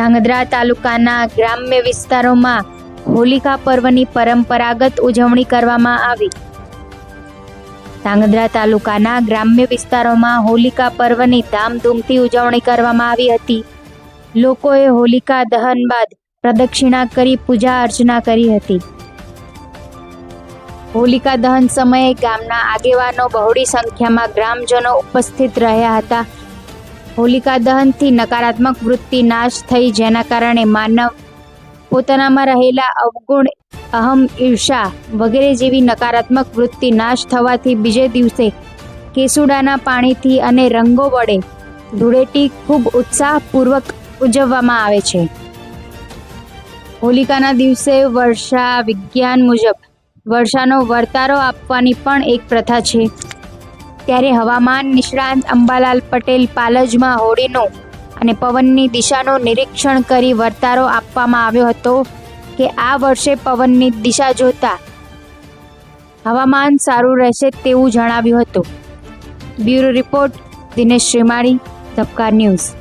ધાંગધ્રા તાલુકાના ગ્રામ્ય વિસ્તારોમાં હોલિકા પર્વની પરંપરાગત ઉજવણી કરવામાં આવી. ધાંગધ્રા તાલુકાના ગ્રામ્ય વિસ્તારોમાં હોલિકા પર્વની ધામધૂમથી ઉજવણી કરવામાં આવી હતી. લોકોએ હોલિકા દહન બાદ પ્રદક્ષિણા કરી પૂજા અર્ચના કરી હતી. હોલિકા દહન સમયે ગામના આગેવાનો બહોળી સંખ્યામાં ગ્રામજનો ઉપસ્થિત રહ્યા હતા. હોલિકા દહનથી નકારાત્મક વૃત્તિ નાશ થઈ જેના કારણે માનવ પોતાનામાં રહેલા અવગુણ, અહમ, ઈર્ષા વગેરે જેવી નકારાત્મક વૃત્તિ નાશ થવાથી બીજે દિવસે કેસુડાના પાણીથી અને રંગો વડે ધૂળેટી ખૂબ ઉત્સાહપૂર્વક ઉજવવામાં આવે છે. હોલિકાના દિવસે વર્ષા વિજ્ઞાન મુજબ વર્ષાનો વર્તારો આપવાની પણ એક પ્રથા છે. ત્યારે હવામાન નિષ્ણાંત અંબાલાલ પટેલ પાલજમાં હોળીનું અને પવનની દિશાનું નિરીક્ષણ કરી વર્તારો આપવામાં આવ્યો હતો કે આ વર્ષે પવનની દિશા જોતા હવામાન સારું રહેશે તેવું જણાવ્યું હતું. Bureau report Dinesh Shrimali, Dhabkar news.